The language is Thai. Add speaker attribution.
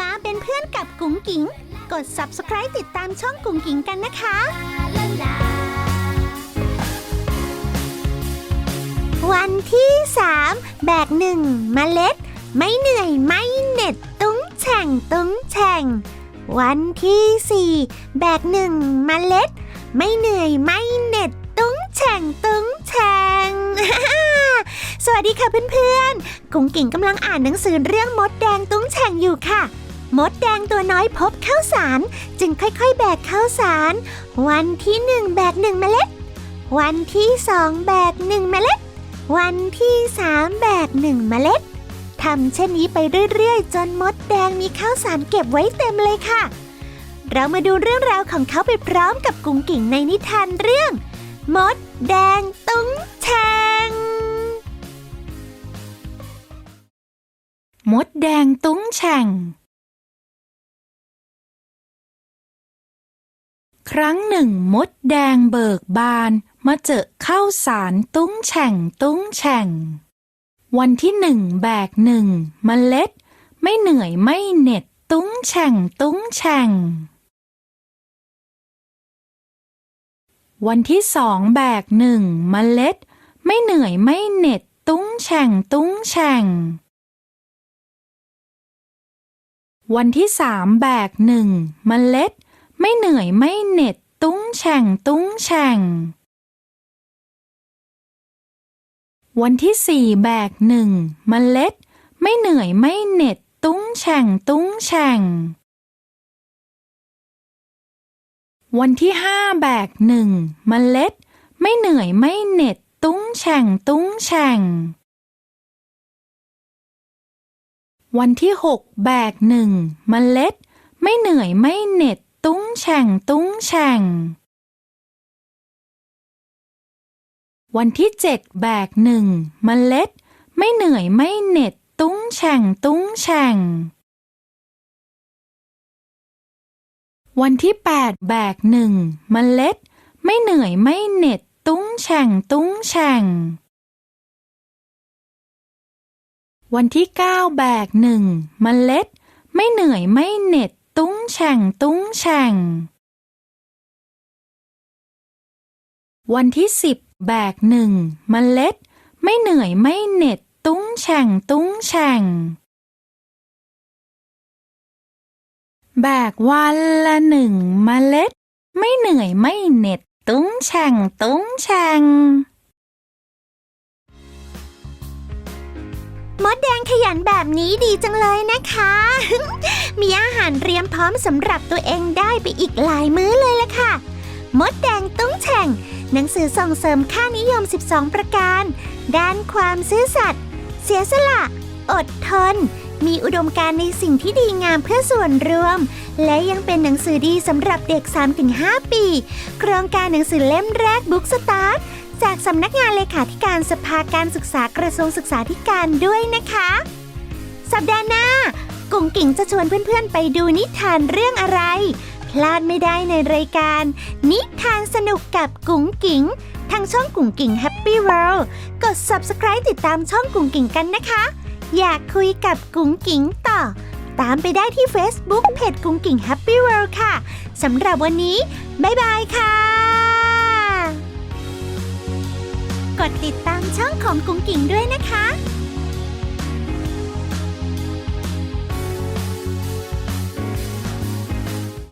Speaker 1: มาเป็นเพื่อนกับกุ๋งกิ๋ง กด subscribe ติดตามช่องกุ๋งกิ๋งกันนะคะ วันที่ 3 แบกหนึ่งเมล็ด ไม่เหนื่อยไม่เหน็ดตุ้งแฉ่งตุ้งแฉ่ง วันที่ 4 แบกหนึ่งเมล็ด ไม่เหนื่อยไม่เหน็ดตุ้งแฉ่งตุ้งแฉ่ง สวัสดีค่ะเพื่อนๆ กุ้งกิ่งกำลังอ่านหนังสือเรื่องมดแดงตุ้งแฉ่งอยู่ค่ะ มดแดงตัวน้อยพบข้าวสาร จึงค่อยๆ แบกข้าวสาร วันที่หนึ่งแบกหนึ่งเมล็ด วันที่สองแบกหนึ่งเมล็ด วันที่สามแบกหนึ่งเมล็ดทำเช่นนี้ไปเรื่อยๆ จนมดแดงมีข้าวสารเก็บไว้เต็มเลยค่ะ เรามาดูเรื่องราวของเขาไปพร้อมกับกุ้งกิ่งในนิทานเรื่อง มดแดงตุ้งแฉ
Speaker 2: มดแดงตุ้งแฉ่ง ครั้งหนึ่งมดแดงเบิกบานมาเจอข้าวสารตุ้งแฉ่งตุ้งแฉ่ง วันที่หนึ่งแบกหนึ่งเมล็ด ไม่เหนื่อยไม่เหน็ดตุ้งแฉ่งตุ้งแฉ่ง วันที่สองแบกหนึ่งเมล็ด ไม่เหนื่อยไม่เหน็ดตุ้งแฉ่งตุ้งแฉ่ง วันที่สามแบกหนึ่งเมล็ด ไม่เหนื่อยไม่เหน็ด ตุ้งแฉ่งตุ้งแฉ่ง วันที่สี่แบกหนึ่งเมล็ด ไม่เหนื่อยไม่เหน็ด ตุ้งแฉ่งตุ้งแฉ่ง วันที่ห้าแบกหนึ่งเมล็ด ไม่เหนื่อยไม่เหน็ด ตุ้งแฉ่งตุ้งแฉ่ง วันที่หกแบกหนึ่งเมล็ด ไม่เหนื่อยไม่เหน็ด ตุ้งแฉ่งตุ้งแฉ่ง วันที่เจ็ดแบกหนึ่งเมล็ด ไม่เหนื่อยไม่เหน็ด ตุ้งแฉ่งตุ้งแฉ่ง วันที่แปดแบกหนึ่งเมล็ด ไม่เหนื่อยไม่เหน็ด ตุ้งแฉ่งตุ้งแฉ่ง วันที่เก้าแบกหนึ่งเมล็ด ไม่เหนื่อยไม่เหน็ด ตุ้งแฉ่งตุ้งแฉ่ง วันที่สิบแบกหนึ่งเมล็ด ไม่เหนื่อยไม่เหน็ด ตุ้งแฉ่งตุ้งแฉ่ง แบกวันละหนึ่งเมล็ด ไม่เหนื่อยไม่เหน็ด ตุ้งแฉ่งตุ้งแฉ่ง
Speaker 1: แดงขยันแบบนี้ดีจังเลยนะคะ มีอาหารเตรียมพร้อมสำหรับตัวเองได้ไปอีกหลายมื้อเลยละค่ะ มดแดงตุ้งแฉ่ง หนังสือส่งเสริมค่านิยม 12 ประการ ด้านความซื่อสัตย์ เสียสละ อดทน มีอุดมการณ์ในสิ่งที่ดีงามเพื่อส่วนรวม และยังเป็นหนังสือดีสำหรับเด็ก 3-5 ปี โครงการหนังสือเล่มแรกบุ๊กสตาร์ จากสำนักงานเลขาธิการสภาการศึกษากระทรวงศึกษาธิการด้วยนะคะ สัปดาห์หน้ากุ่งกิ่งจะชวนเพื่อนๆไปดูนิทานเรื่องอะไร พลาดไม่ได้ในรายการ นิทานสนุกกับกุ๋งกิ่งทางช่องกุ๋งกิ่งแฮปปี้เวิลด์กด subscribe ติดตามช่องกุ๋งกิ่งกันนะคะ อยากคุยกับกุ๋งกิ่งต่อ ตามไปได้ที่ Facebook เพจกุ๋งกิ่งแฮปปี้เวิลด์ค่ะสำหรับวันนี้ บ๊ายบายค่ะ กดติดตามช่องของกุ้งกิ่งด้วยนะคะ